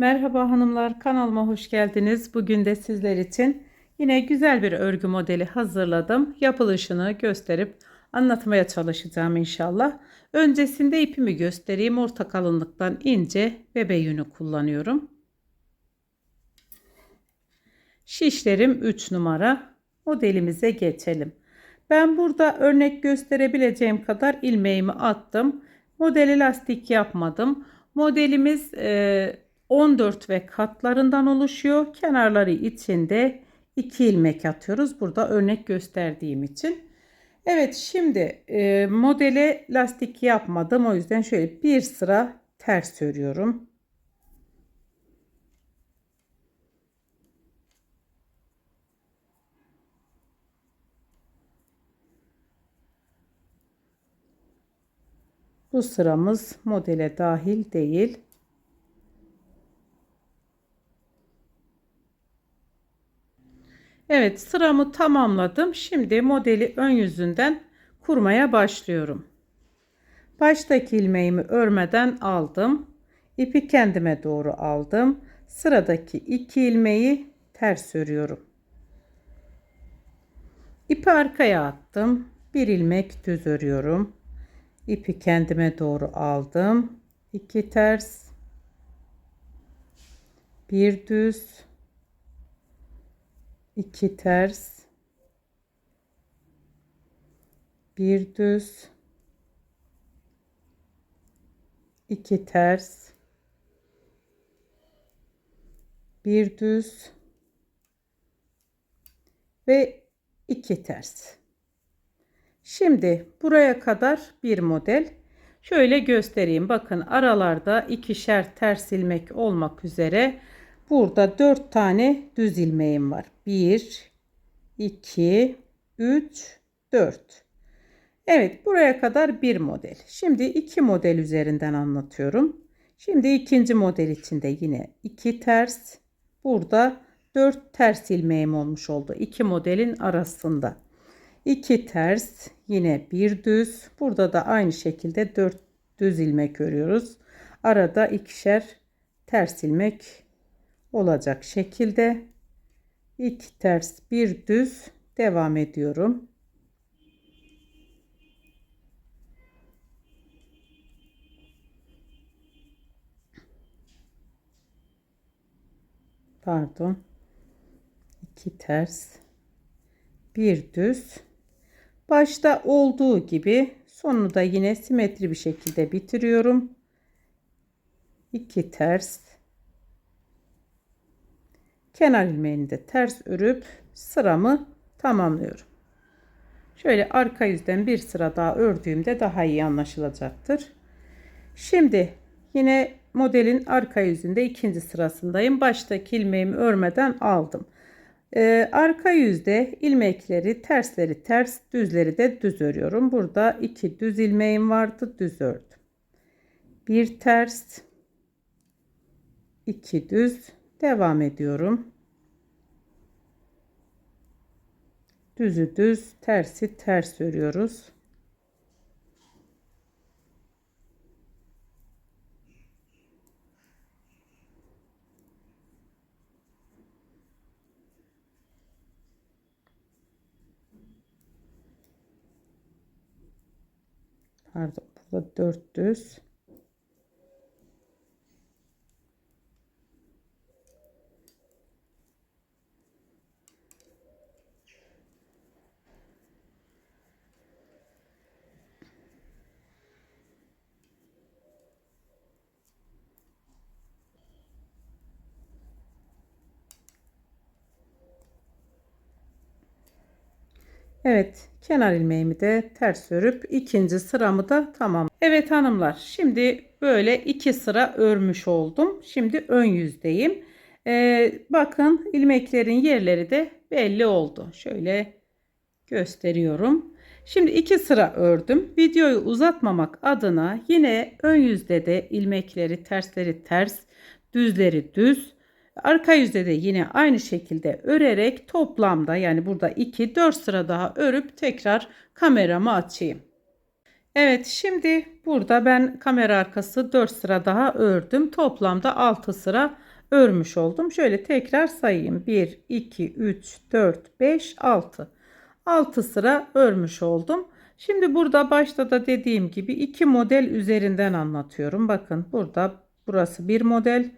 Merhaba hanımlar kanalıma hoş geldiniz. Bugün de sizler için yine güzel bir örgü modeli hazırladım. Yapılışını gösterip anlatmaya çalışacağım inşallah. Öncesinde ipimi göstereyim. Orta kalınlıktan ince bebe yünü kullanıyorum. Şişlerim 3 numara. Modelimize geçelim. Ben burada örnek gösterebileceğim kadar ilmeğimi attım. Modeli lastik yapmadım. Modelimiz e, 14 ve katlarından oluşuyor. Kenarları içinde 2 ilmek atıyoruz. Burada örnek gösterdiğim için. Evet şimdi e, modele lastik yapmadım. O yüzden şöyle bir sıra ters örüyorum. Bu sıramız modele dahil değil. Evet sıramı tamamladım. Şimdi modeli ön yüzünden kurmaya başlıyorum. Baştaki ilmeğimi örmeden aldım. İpi kendime doğru aldım. Sıradaki iki ilmeği ters örüyorum. İpi arkaya attım. Bir ilmek düz örüyorum. İpi kendime doğru aldım. İki ters. Bir düz 2 ters. Bir düz. İki ters. Bir düz. Ve iki ters. Şimdi buraya kadar bir model. Şöyle göstereyim. Bakın aralarda ikişer ters ilmek olmak üzere Burada 4 tane düz ilmeğim var. 1, 2, 3, 4. Evet buraya kadar bir model. Şimdi iki model üzerinden anlatıyorum. Şimdi ikinci model içinde yine iki ters. Burada 4 ters ilmeğim olmuş oldu. iki modelin arasında. 2 ters yine bir düz. Burada da aynı şekilde 4 düz ilmek örüyoruz. Arada ikişer ters ilmek olacak şekilde iki ters bir düz devam ediyorum. Pardon. iki ters bir düz. Başta olduğu gibi sonunu da yine simetri bir şekilde bitiriyorum. 2 ters kenar ilmeğini de ters örüp sıramı tamamlıyorum. Şöyle arka yüzden bir sıra daha ördüğümde daha iyi anlaşılacaktır. Şimdi yine modelin arka yüzünde ikinci sırasındayım. Baştaki ilmeğimi örmeden aldım. Ee, arka yüzde ilmekleri tersleri ters düzleri de düz örüyorum. Burada iki düz ilmeğim vardı düz ördüm. Bir ters iki düz devam ediyorum. Düzü düz, tersi ters örüyoruz. Pardon, burada dört düz. Evet kenar ilmeğimi de ters örüp ikinci sıramı da tamam. Evet hanımlar şimdi böyle iki sıra örmüş oldum. Şimdi ön yüzdeyim. Ee, bakın ilmeklerin yerleri de belli oldu. Şöyle gösteriyorum. Şimdi iki sıra ördüm. Videoyu uzatmamak adına yine ön yüzde de ilmekleri tersleri ters, düzleri düz Arka yüzde de yine aynı şekilde örerek toplamda yani burada 2 4 sıra daha örüp tekrar kameramı açayım. Evet şimdi burada ben kamera arkası 4 sıra daha ördüm. Toplamda 6 sıra örmüş oldum. Şöyle tekrar sayayım. 1, 2, 3, 4, 5, 6. 6 sıra örmüş oldum. Şimdi burada başta da dediğim gibi iki model üzerinden anlatıyorum. Bakın burada burası bir model,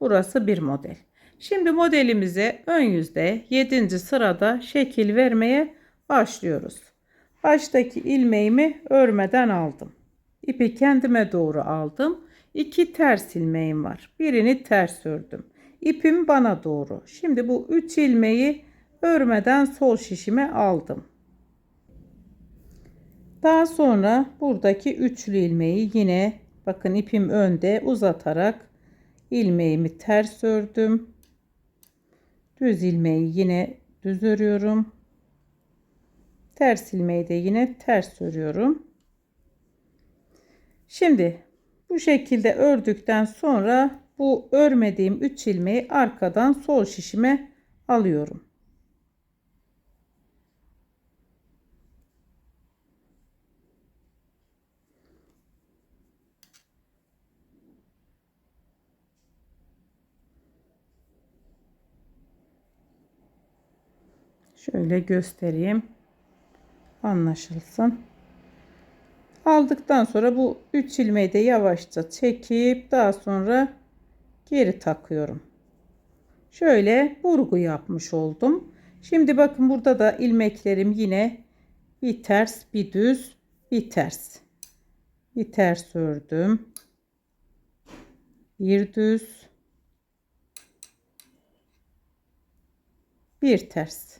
burası bir model. Şimdi modelimize ön yüzde 7. sırada şekil vermeye başlıyoruz. Baştaki ilmeğimi örmeden aldım. İpi kendime doğru aldım. İki ters ilmeğim var. Birini ters ördüm. İpim bana doğru. Şimdi bu üç ilmeği örmeden sol şişime aldım. Daha sonra buradaki üçlü ilmeği yine bakın ipim önde uzatarak ilmeğimi ters ördüm. Düz ilmeği yine düz örüyorum. Ters ilmeği de yine ters örüyorum. Şimdi bu şekilde ördükten sonra bu örmediğim 3 ilmeği arkadan sol şişime alıyorum. Şöyle göstereyim. Anlaşılsın. Aldıktan sonra bu 3 ilmeği de yavaşça çekip daha sonra geri takıyorum. Şöyle burgu yapmış oldum. Şimdi bakın burada da ilmeklerim yine bir ters bir düz bir ters. Bir ters ördüm. Bir düz. Bir ters.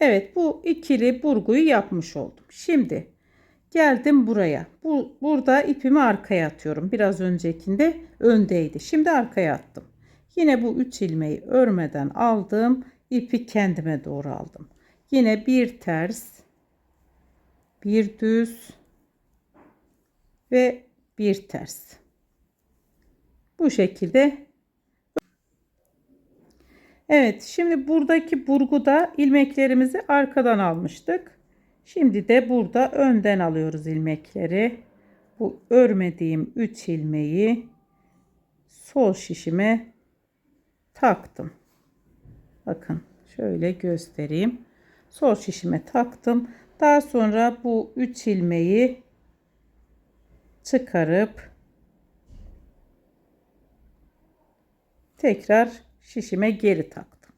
Evet bu ikili burguyu yapmış oldum. Şimdi geldim buraya. Bu, burada ipimi arkaya atıyorum. Biraz öncekinde öndeydi. Şimdi arkaya attım. Yine bu üç ilmeği örmeden aldım. ipi kendime doğru aldım. Yine bir ters, bir düz ve bir ters. Bu şekilde Evet şimdi buradaki burguda ilmeklerimizi arkadan almıştık. Şimdi de burada önden alıyoruz ilmekleri. Bu örmediğim 3 ilmeği sol şişime taktım. Bakın şöyle göstereyim. Sol şişime taktım. Daha sonra bu 3 ilmeği çıkarıp tekrar şişime geri taktım.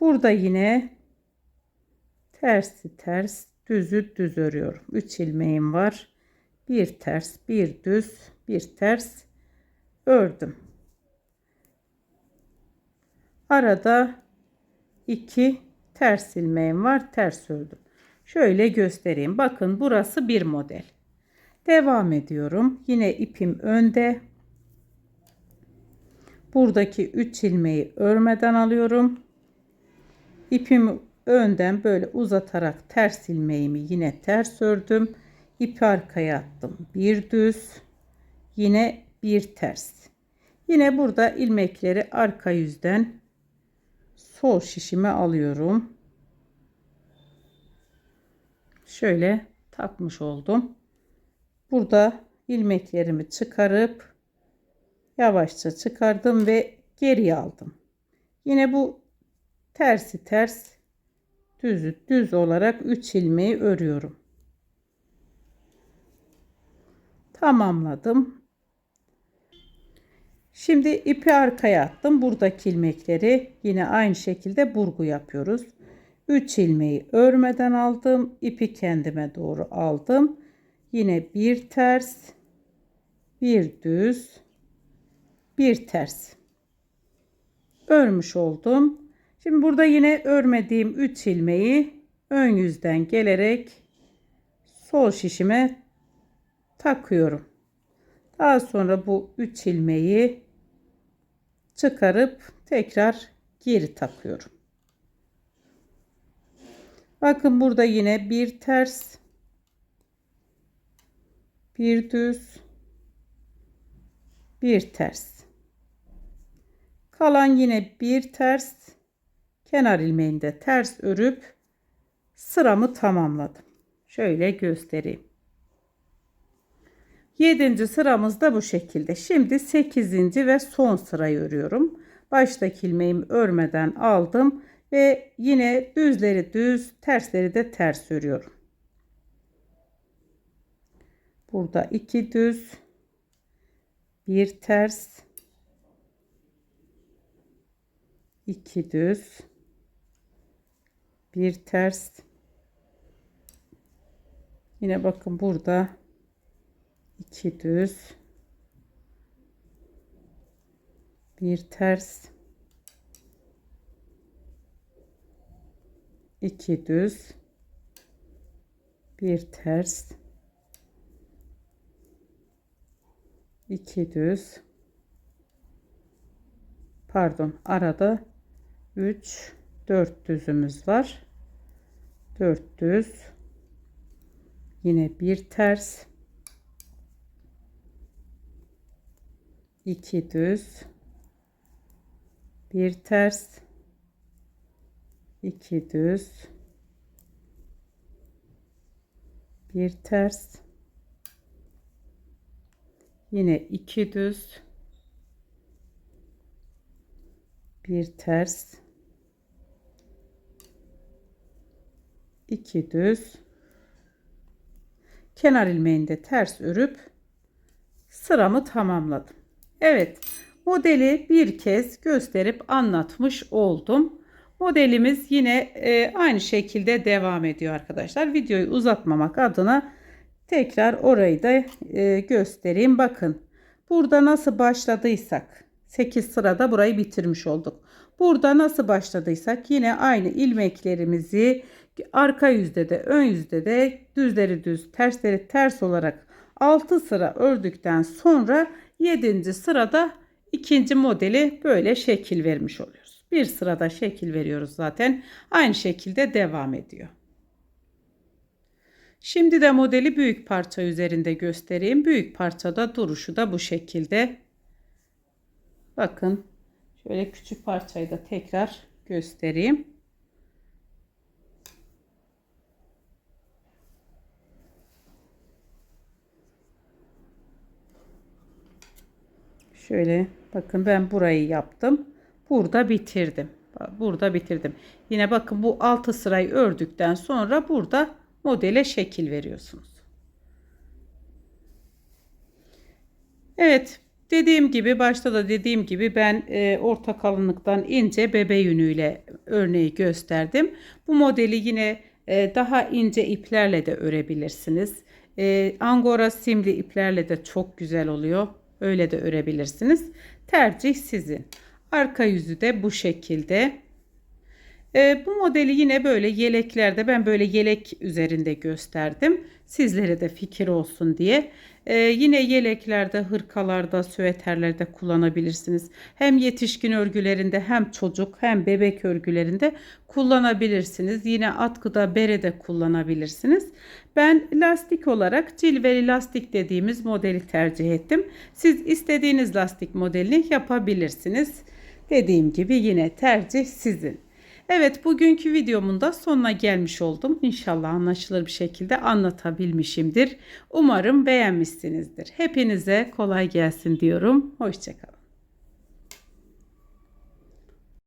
Burada yine tersi ters düzü düz örüyorum. 3 ilmeğim var. Bir ters, bir düz, bir ters ördüm. Arada iki ters ilmeğim var. Ters ördüm. Şöyle göstereyim. Bakın burası bir model. Devam ediyorum. Yine ipim önde. Buradaki 3 ilmeği örmeden alıyorum. İpimi önden böyle uzatarak ters ilmeğimi yine ters ördüm. İpi arkaya attım. Bir düz, yine bir ters. Yine burada ilmekleri arka yüzden sol şişime alıyorum. Şöyle takmış oldum. Burada ilmeklerimi çıkarıp yavaşça çıkardım ve geri aldım. Yine bu tersi ters düz düz olarak 3 ilmeği örüyorum. Tamamladım. Şimdi ipi arkaya attım. Buradaki ilmekleri yine aynı şekilde burgu yapıyoruz. 3 ilmeği örmeden aldım. İpi kendime doğru aldım. Yine bir ters, bir düz, bir ters örmüş oldum. Şimdi burada yine örmediğim 3 ilmeği ön yüzden gelerek sol şişime takıyorum. Daha sonra bu 3 ilmeği çıkarıp tekrar geri takıyorum. Bakın burada yine bir ters bir düz bir ters Kalan yine bir ters kenar ilmeğinde ters örüp sıramı tamamladım. Şöyle göstereyim. 7. sıramız da bu şekilde. Şimdi 8. ve son sırayı örüyorum. Baştaki ilmeğimi örmeden aldım ve yine düzleri düz, tersleri de ters örüyorum. Burada iki düz, bir ters, iki düz, bir ters. Yine bakın burada iki düz, bir ters, iki düz, bir ters, iki düz, pardon arada 3 4 düzümüz var. 4 düz, yine bir ters, iki düz, bir ters, iki düz, bir ters, yine iki düz, bir ters, iki düz, kenar ilmeğini de ters örüp sıramı tamamladım. Evet, modeli bir kez gösterip anlatmış oldum. Modelimiz yine e, aynı şekilde devam ediyor arkadaşlar. Videoyu uzatmamak adına tekrar orayı da e, göstereyim. Bakın burada nasıl başladıysak 8 sırada burayı bitirmiş olduk. Burada nasıl başladıysak yine aynı ilmeklerimizi arka yüzde de ön yüzde de düzleri düz tersleri ters olarak 6 sıra ördükten sonra 7. sırada ikinci modeli böyle şekil vermiş oluyoruz. Bir sırada şekil veriyoruz zaten. Aynı şekilde devam ediyor. Şimdi de modeli büyük parça üzerinde göstereyim. Büyük parçada duruşu da bu şekilde. Bakın şöyle küçük parçayı da tekrar göstereyim. Şöyle bakın ben burayı yaptım. Burada bitirdim. Burada bitirdim. Yine bakın bu 6 sırayı ördükten sonra burada modele şekil veriyorsunuz. Evet dediğim gibi başta da dediğim gibi ben e, orta kalınlıktan ince bebe yünüyle örneği gösterdim. Bu modeli yine e, daha ince iplerle de örebilirsiniz. E, angora simli iplerle de çok güzel oluyor. Öyle de örebilirsiniz. Tercih sizin. Arka yüzü de bu şekilde. E, bu modeli yine böyle yeleklerde ben böyle yelek üzerinde gösterdim. Sizlere de fikir olsun diye. E, yine yeleklerde, hırkalarda, süveterlerde kullanabilirsiniz. Hem yetişkin örgülerinde hem çocuk hem bebek örgülerinde kullanabilirsiniz. Yine atkıda, berede kullanabilirsiniz. Ben lastik olarak cilveli lastik dediğimiz modeli tercih ettim. Siz istediğiniz lastik modelini yapabilirsiniz. Dediğim gibi yine tercih sizin. Evet bugünkü videomun da sonuna gelmiş oldum. İnşallah anlaşılır bir şekilde anlatabilmişimdir. Umarım beğenmişsinizdir. Hepinize kolay gelsin diyorum. Hoşçakalın.